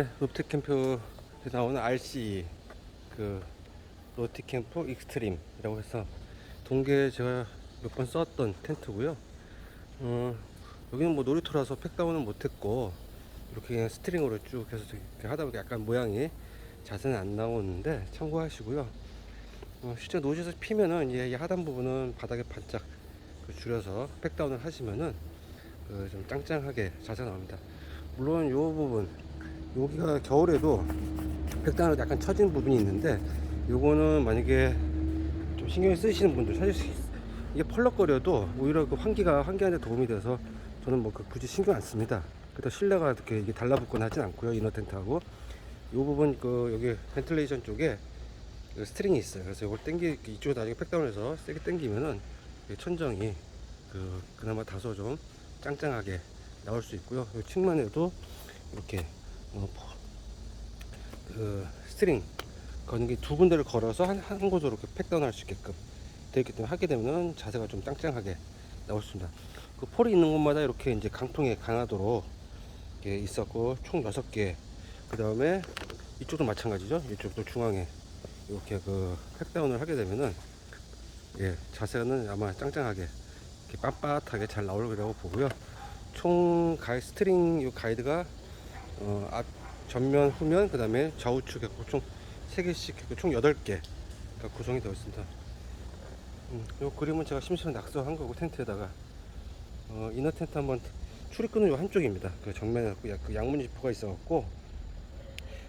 네, 롭트 캠프에 나오는 RC 그 로티 캠프 익스트림이라고 해서 동계 제가 몇 번 썼던 텐트고요. 어, 여기는 뭐 놀이터라서 팩다운은 못했고 이렇게 그냥 스트링으로 쭉 해서 이렇게 하다 보니까 약간 모양이 자세는 안 나오는데 참고하시고요. 어, 실제 노지에서 피면은 이제 이 하단 부분은 바닥에 반짝 그 줄여서 팩다운을 하시면은 그 좀 짱짱하게 자세 나옵니다. 물론 이 부분 여기가 겨울에도 백단으로 약간 처진 부분이 있는데 요거는 만약에 좀 신경 쓰시는 분들 찾을 수 있어요. 이게 펄럭거려도 오히려 그 환기가 환기하는 데 도움이 돼서 저는 뭐그 굳이 신경 안 씁니다. 그래도 실내가 이렇게 이게 달라붙거나 하진 않고요. 이너 텐트하고 요 부분 그 여기 벤틀레이션 쪽에 그 스트링이 있어요. 그래서 이걸 당기 이쪽에 나중에 팩다운해서 세게 당기면은 이 천정이 그 그나마 다소 좀 짱짱하게 나올 수 있고요. 이 층만에도 이렇게 그 스트링 거는 게 두 군데를 걸어서 한, 한 곳으로 이렇게 팩다운 할 수 있게끔 되어 있기 때문에 하게 되면은 자세가 좀 짱짱하게 나올 수 있습니다. 그 폴이 있는 곳마다 이렇게 이제 강통에 강하도록 있었고 총 6개 그 다음에 이쪽도 마찬가지죠. 이쪽도 중앙에 이렇게 그 팩다운을 하게 되면은 예 자세는 아마 짱짱하게 이렇게 빳빳하게 잘 나올 거라고 보고요. 총 가이 스트링 요 가이드가 어, 앞 전면 후면 그 다음에 좌우측 해고 총 3개씩 해고 총 8개 가 구성이 되어 있습니다. 음, 요 그림은 제가 심시로 낙서한 거고 텐트에다가 어, 이너 텐트 한번 출입구는 요 한쪽입니다. 그 정면에 그 약- 그 양문 지퍼가 있어 갖고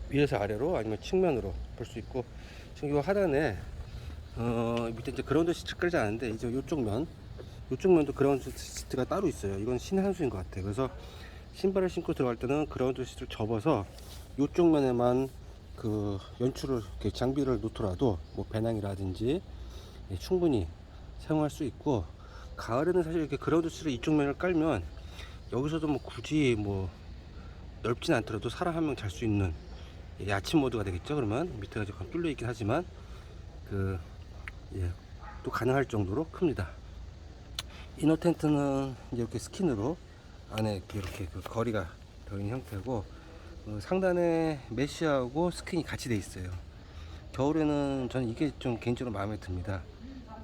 위에서 아래로 아니면 측면으로 볼 수 있고 지금 요 하단에 어, 밑에 이제 그라운드 시트 깔지 않은데 이제 요쪽 면 요쪽 면도 그라운드 시트가 따로 있어요. 이건 신의 한 수인 것 같아요. 그래서 신발을 신고 들어갈 때는 그라운드 시트를 접어서 요쪽 면에만 그 연출을 장비를 놓더라도 뭐 배낭이라든지 예, 충분히 사용할 수 있고 가을에는 사실 이렇게 그라운드 시트를 이쪽 면을 깔면 여기서도 뭐 굳이 뭐 넓진 않더라도 사람 한 명 잘 수 있는 예, 아침 모드가 되겠죠. 그러면 밑에가 조금 뚫려 있긴 하지만 그 예, 또 가능할 정도로 큽니다. 이너 텐트는 이렇게 스킨으로 안에 이렇게, 그 거리가 되어 있는 형태고 어, 상단에 메쉬하고 스킨이 같이 돼 있어요. 겨울에는 저는 이게 좀 개인적으로 마음에 듭니다.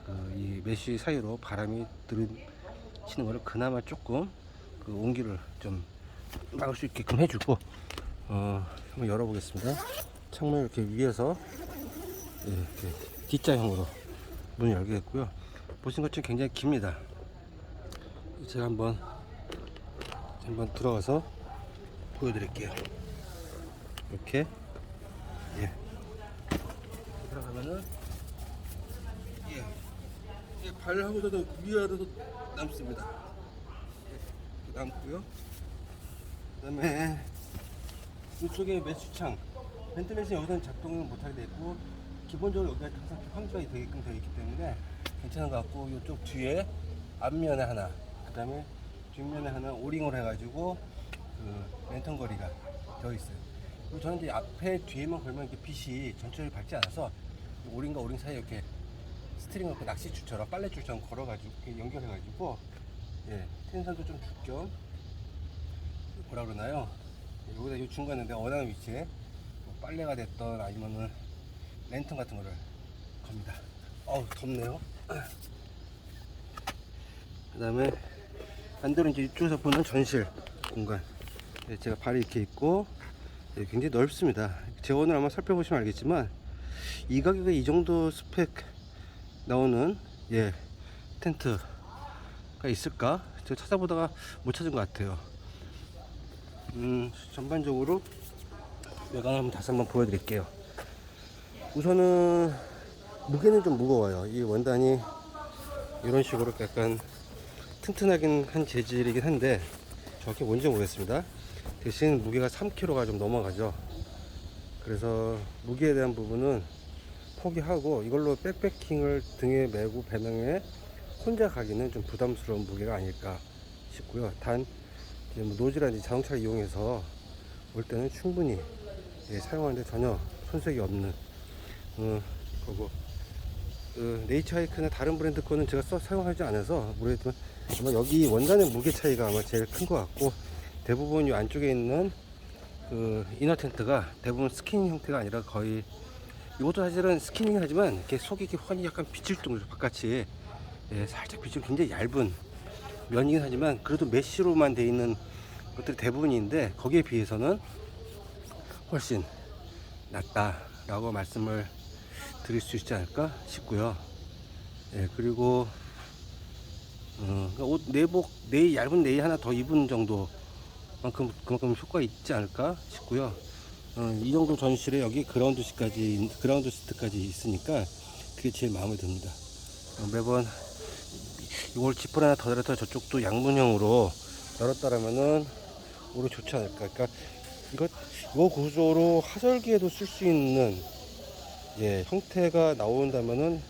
그 이 메쉬 사이로 바람이 들이치는 거를 그나마 조금 그 온기를 좀 막을 수 있게끔 해주고 어, 한번 열어보겠습니다. 창문 이렇게 위에서 예, 이렇게 D자형으로 문을 열게 됐고요. 보신 것처럼 굉장히 깁니다. 제가 한번 한번 들어가서 보여드릴게요. 이렇게 예 들어가면은 예, 예 발하고도 위아래도 남습니다. 예, 남고요. 그다음에 이쪽에 매수창 벤틀레이션 여기서는 작동을 못하게 되고 기본적으로 여기가 항상 환기가 되게끔 되어 있기 때문에 괜찮은 것 같고 이쪽 뒤에 앞면에 하나 그 다음에 뒷면에 하나 오링을 해가지고 그 랜턴 거리가 되어 있어요 그리고 저는 이제 앞에 뒤에만 걸면 이렇게 빛이 전체를 밝지 않아서 이 오링과 오링 사이에 이렇게 스트링을 그 낚시줄처럼 빨래줄처럼 걸어가지고 연결해가지고 예 텐션도 좀 줄겸 뭐라 그러나요 여기다 이 중간에 내가 원하는 위치에 뭐 빨래가 됐던 아니면은 랜턴 같은 거를 겁니다. 어우 덥네요. 그 다음에 반대로 이제 이쪽에서 보는 전실 공간. 예, 제가 발이 이렇게 있고 예, 굉장히 넓습니다. 재원을 아마 살펴보시면 알겠지만 이 가격에 이 정도 스펙 나오는 예 텐트가 있을까? 제가 찾아보다가 못 찾은 것 같아요. 음, 전반적으로 외관 한번 다시 한번 보여드릴게요. 우선은 무게는 좀 무거워요. 이 원단이 이런 식으로 약간 튼튼하긴 한 재질이긴 한데 정확히 뭔지 모르겠습니다. 대신 무게가 3kg가 좀 넘어가죠. 그래서 무게에 대한 부분은 포기하고 이걸로 백패킹을 등에 메고 배낭에 혼자 가기는 좀 부담스러운 무게가 아닐까 싶고요. 단뭐 노즈라든지 자동차를 이용해서 올 때는 충분히 예, 사용하는데 전혀 손색이 없는 어, 거고 그 네이처 하이크나 다른 브랜드 거는 제가 써 사용하지 않아서 모르겠지만 아마 여기 원단의 무게 차이가 아마 제일 큰 것 같고 대부분 이 안쪽에 있는 그 이너 텐트가 대부분 스킨 형태가 아니라 거의 이것도 사실은 스키닝 하지만 이렇게 속이 이렇게 환히 약간 비칠 정도 바깥이 예, 살짝 비칠 굉장히 얇은 면이긴 하지만 그래도 메쉬로만 돼 있는 것들이 대부분인데 거기에 비해서는 훨씬 낫다라고 말씀을 드릴 수 있지 않을까 싶고요. 예, 그리고 어, 옷 내복 네이 얇은 네이 하나 더 입은 정도만큼 그만큼 효과 있지 않을까 싶고요. 어, 이 정도 전실에 여기 그라운드 시까지 그라운드 시트까지 있으니까 그게 제일 마음에 듭니다. 어, 매번 이걸 지퍼 하나 더 달아서 저쪽도 양문형으로 열었다라면은 오히려 좋지 않을까. 그러니까 이거 이 구조로 하절기에도 쓸 수 있는 예, 형태가 나온다면은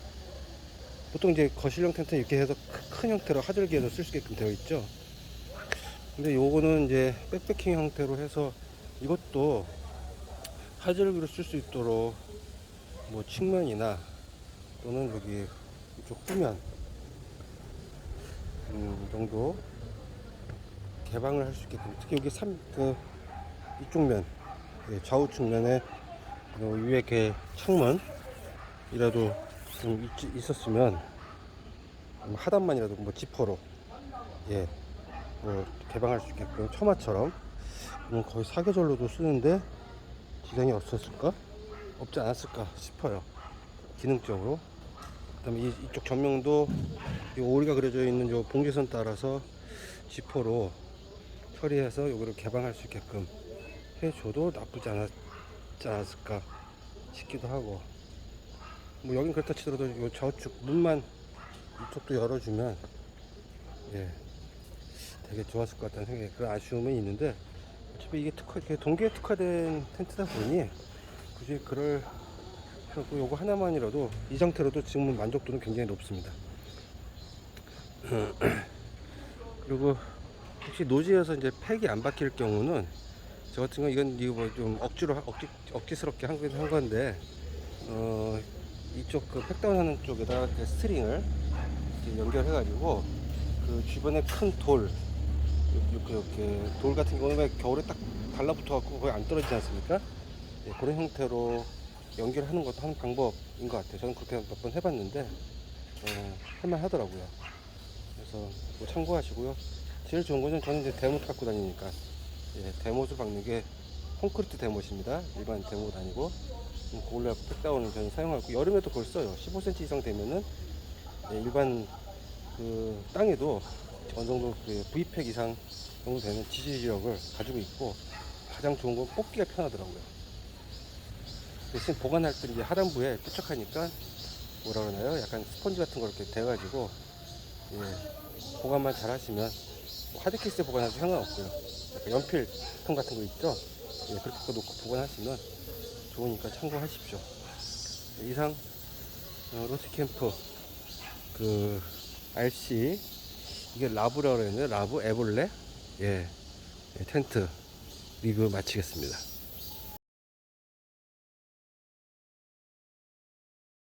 보통 이제 거실형 텐트 이렇게 해서 크- 큰 형태로 하절기에도 쓸수 있게끔 되어 있죠. 근데 요거는 이제 백패킹 형태로 해서 이것도 하절기로 쓸 수 있도록 뭐 측면이나 또는 여기 이쪽 후면 음, 정도 개방을 할 수 있게끔 특히 여기 삼, 그 이쪽 면 예, 좌우 측 면에 요 위에 이렇게 창문이라도 좀 있, 있었으면 음, 하단만이라도 뭐 지퍼로 예, 뭐 개방할 수 있게끔 처마처럼 음, 거의 사계절로도 쓰는데 지장이 없었을까? 없지 않았을까 싶어요. 기능적으로. 그다음에 이, 이쪽 전면도 이 오리가 그려져 있는 요 봉제선 따라서 지퍼로 처리해서 요거를 개방할 수 있게끔 해줘도 나쁘지 않았 지 않았을까 싶기도 하고 뭐 여긴 그렇다 치더라도 요 좌우측 문만 이쪽도 열어주면 예 되게 좋았을 것 같다는 생각이 그런 아쉬움은 있는데 어차피 이게 특화 이게 동계에 특화된 텐트다 보니 굳이 그럴 없고 요거 하나만이라도 이 상태로도 지금 만족도는 굉장히 높습니다. 그리고 혹시 노지에서 이제 팩이 안 박힐 경우는 저 같은 거 이건 이거 뭐 좀 억지로 하- 억지 억지스럽게 한, 건- 한 건데 어 이쪽 그 팩다운 하는 쪽에다가 스트링을 이렇게 연결해 가지고 그 주변에 큰 돌 이렇게, 이렇게 돌 같은 경우는 왜 겨울에 딱 달라붙어 갖고 거의 안 떨어지지 않습니까? 예, 그런 형태로 연결하는 것도 한 방법인 것 같아요. 저는 그렇게 몇 번 해봤는데 어, 할만 하더라고요. 그래서 뭐 참고하시고요. 제일 좋은 거는 저는 이제 대못 갖고 다니니까 예, 대못을 박는 게 콘크리트 대못입니다. 일반 대못 아니고 음, 고울라 팩다운을 저는 사용하고 여름에도 그걸 써요. 15cm 이상 되면은 예, 일반 그 땅에도 어느 정도 그 V팩 이상 정도 되는 지지력을 가지고 있고 가장 좋은 건 뽑기가 편하더라고요. 대신 보관할 때 이제 하단부에 부착하니까 뭐라 그러나요? 약간 스펀지 같은 거 이렇게 대가지고 예, 보관만 잘 하시면 뭐 하드 케이스에 보관해도 상관없고요. 연필통 같은 거 있죠? 예, 그렇게 거 놓고 보관하시면 좋으니까 참고하십시오. 예, 이상 어, 로스캠프 그 RC 이게 라브라고 그랬네요. 라브 에볼레 예, 예, 텐트 리뷰 마치겠습니다.